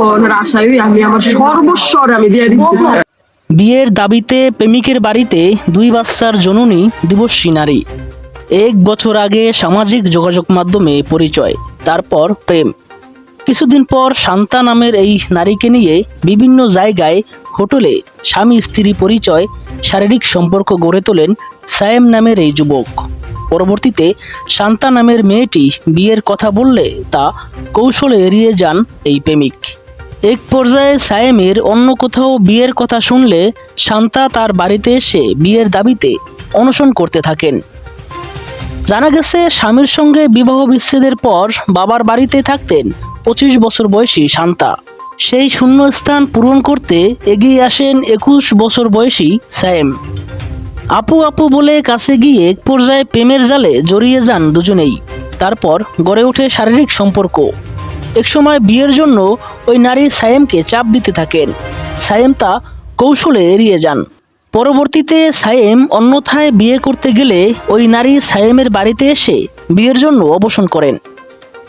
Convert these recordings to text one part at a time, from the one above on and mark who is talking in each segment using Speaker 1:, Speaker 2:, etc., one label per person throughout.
Speaker 1: বহনের আশায় আমি আমার সর্বস্বর আমি দিয়ে দিচ্ছি
Speaker 2: বিয়ের দাবিতে প্রেমিকের বাড়িতে দুই বাচ্চার জননী দিবসী নারী। এক বছর আগে সামাজিক যোগাযোগ মাধ্যমে পরিচয়, তারপর প্রেম। কিছুদিন পর শান্তা নামের এই নারীকে নিয়ে বিভিন্ন জায়গায় হোটেলে স্বামী স্ত্রী পরিচয়, শারীরিক সম্পর্ক গড়ে তোলেন সায়েম নামের এই যুবক। পরবর্তীতে শান্তা নামের মেয়েটি বিয়ের কথা বললে তা কৌশলে এড়িয়ে যান এই প্রেমিক। এক পর্যায়ে সায়েমের অন্য কোথাও বিয়ের কথা শুনলে শান্তা তার বাড়িতে এসে বিয়ের দাবিতে অনশন করতে থাকেন। জানা গেছে, স্বামীর সঙ্গে বিবাহ বিচ্ছেদের পর বাবার বাড়িতে থাকতেন পঁচিশ বছর বয়সী শান্তা। সেই শূন্যস্থান পূরণ করতে এগিয়ে আসেন একুশ বছর বয়সী সায়েম। আপু আপু বলে কাছে গিয়ে এক পর্যায়ে প্রেমের জালে জড়িয়ে যান দুজনেই। তারপর গড়ে ওঠে শারীরিক সম্পর্ক। একসময় বিয়ের জন্য ওই নারী সায়েমকে চাপ দিতে থাকেন। সায়েম তা কৌশলে এড়িয়ে যান। পরবর্তীতে সায়েম অন্যথায় বিয়ে করতে গেলে ওই নারী সায়েমের বাড়িতে এসে বিয়ের জন্য অবসান করেন।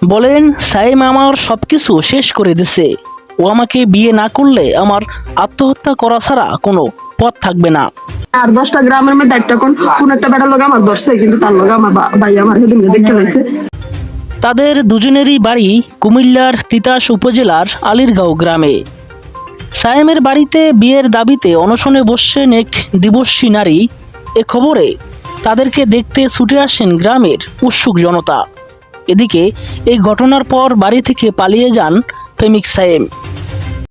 Speaker 2: বলেন, সায়েম আমার সব কিছু শেষ করে দিছে। ও আমাকে বিয়ে না করলে আমার আত্মহত্যা করা ছাড়া কোনো পথ থাকবে না।
Speaker 1: আর দশটা গ্রামের মধ্যে একটা কোন কোন একটা বেটার লোক আমার ধরছে, কিন্তু তার লোক আমার ভাই আমার সেদিন দেখতে পাইছে।
Speaker 2: তাদের দুজনেরই বাড়ি কুমিল্লার তিতাস উপজেলার আলিরগাঁও গ্রামে। সায়েমের বাড়িতে বিয়ের দাবিতে অনশনে বসছেন এক দিবসী নারী। এ খবরে তাদেরকে দেখতে ছুটে আসেন গ্রামের উৎসুক জনতা। এদিকে এই ঘটনার পর বাড়ি থেকে পালিয়ে যান প্রেমিক সায়েম।